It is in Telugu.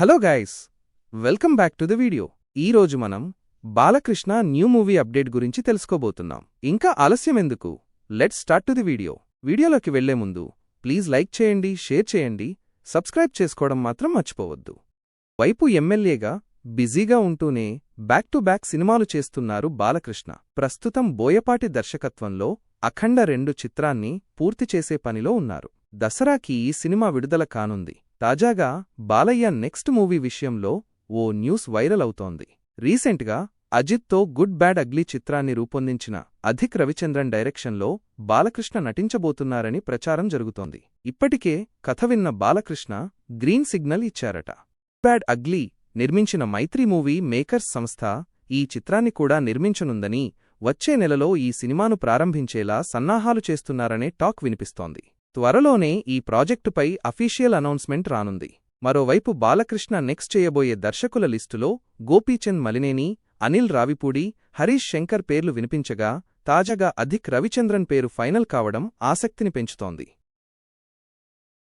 Hello guys welcome back to the video. ఈరోజు మనం బాలకృష్ణ న్యూ మూవీ అప్డేట్ గురించి తెలుసుకోబోతున్నాం. ఇంకా ఆలస్యం ఎందుకు? Let's start to the video వీడియోలోకి వెళ్ళే ముందు ప్లీజ్ లైక్ చేయండి షేర్ చేయండి సబ్స్క్రైబ్ చేసుకోవడం మాత్రం మర్చిపోవద్దు. వైపు ఎమ్మెల్యేగా బిజీగా ఉంటూనే బ్యాక్ టు బ్యాక్ సినిమాలు చేస్తున్నారు బాలకృష్ణ. ప్రస్తుతం బోయపాటి దర్శకత్వంలో అఖండ రెండు చిత్రాన్ని పూర్తి చేసే పనిలో ఉన్నారు. దసరాకి ఈ సినిమా విడుదల కానుంది. తాజాగా బాలయ్య నెక్స్ట్ మూవీ విషయంలో ఓ న్యూస్ వైరల్ అవుతోంది. రీసెంట్గా అజిత్తో గుడ్ బ్యాడ్ అగ్లీ చిత్రాన్ని రూపొందించిన అధిక్ రవిచంద్రన్ డైరెక్షన్లో బాలకృష్ణ నటించబోతున్నారని ప్రచారం జరుగుతోంది. ఇప్పటికే కథ విన్న బాలకృష్ణ గ్రీన్ సిగ్నల్ ఇచ్చారట. బ్యాడ్ అగ్లీ నిర్మించిన మైత్రి మూవీ మేకర్స్ సంస్థ ఈ చిత్రాన్ని కూడా నిర్మించనుందని వచ్చే నెలలో ఈ సినిమాను ప్రారంభించేలా సన్నాహాలు చేస్తున్నారనే టాక్ వినిపిస్తోంది. త్వరలోనే ఈ ప్రాజెక్టుపై అఫీషియల్ అనౌన్స్మెంట్ రానుంది. మరోవైపు బాలకృష్ణ నెక్స్ట్ చేయబోయే దర్శకుల లిస్టులో గోపీచంద్ మలినేని అనిల్ రావిపూడి హరీష్ శంకర్ పేర్లు వినిపించగా తాజాగా అధిక్ రవిచంద్రన్ పేరు ఫైనల్ కావడం ఆసక్తిని పెంచుతోంది.